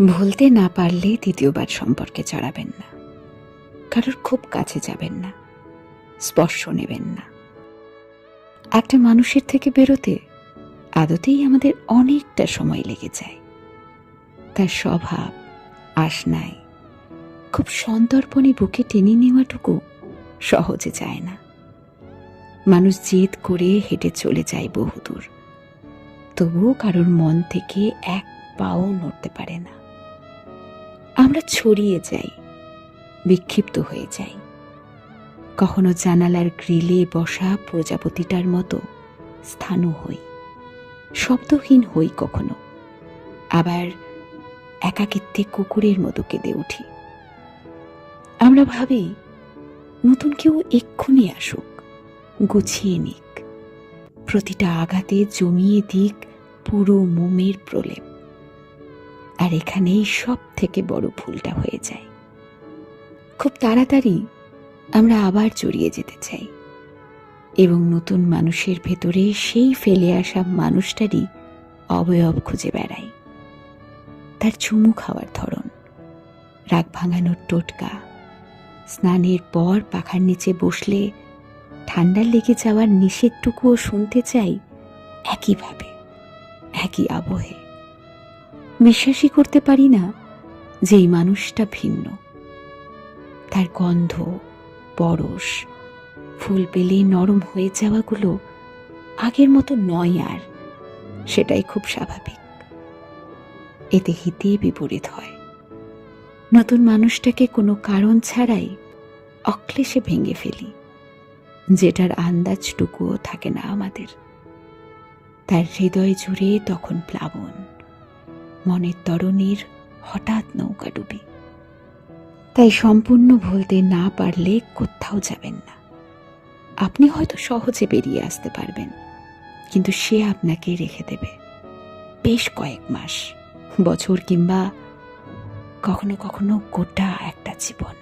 ভুলতে না পারলে দ্বিতীয়বার সম্পর্কে জড়াবেন না। কারোর খুব কাছে যাবেন না। স্পর্শ নেবেন না। একটা মানুষের থেকে বেরোতে আদতেই আমাদের অনেকটা সময় লেগে যায়। তার স্বভাব আসনায় খুব সন্তর্পণে বুকে টেনে নেওয়াটুকু সহজে যায় না। মানুষ জেদ করে হেঁটে চলে যায় বহুদূর। তবুও কারোর মন থেকে এক পাও নড়তে পারে না। আমরা ছড়িয়ে যাই, বিক্ষিপ্ত হয়ে যাই। কখনো জানালার গ্রিলে বসা প্রজাপতিটার মতো স্থানু হই, শব্দহীন হই কখনো। আবার একাকিত্বে কুকুরের মতো কেঁদে উঠি। আমরা ভাবি, নতুন কেউ এক্ষুনি আসুক, গুছিয়ে নিক। প্রতিটা আঘাতে জমিয়ে দিক পুরো মোমের প্রলেপ। আর এখানেই সব থেকে বড় ভুলটা হয়ে যায়। খুব তাড়াতাড়ি আমরা আবার জড়িয়ে যেতে চাই এবং নতুন মানুষের ভেতরে সেই ফেলে আসা মানুষটারই অবয়ব খুঁজে বেড়াই। তার চুমু খাওয়ার ধরন, রাগ ভাঙানোর টোটকা, স্নানের পর পাখার নিচে বসলে ঠান্ডা লেগে যাওয়ার নিষেধটুকুও শুনতে চাই একইভাবে, একই আবহে। বিশ্বাসই করতে পারি না যে এই মানুষটা ভিন্ন। তার গন্ধ, পরশ, ফুল পেলে নরম হয়ে যাওয়াগুলো আগের মতো নয় আর, সেটাই খুব স্বাভাবিক। এতে হিতে বিপরীত হয়। নতুন মানুষটাকে কোনো কারণ ছাড়াই অক্লেশে ভেঙে ফেলি, যেটার আন্দাজটুকুও থাকে না আমাদের। তার হৃদয় জুড়ে তখন প্লাবন। মনের তরণের হঠাৎ নৌকা ডুবি। তাই সম্পূর্ণ ভুলতে না পারলে কোথাও যাবেন না। আপনি হয়তো সহজে বেরিয়ে আসতে পারবেন, কিন্তু সে আপনাকে রেখে দেবে বেশ কয়েক মাস, বছর কিংবা কখনো কখনো গোটা একটা জীবন।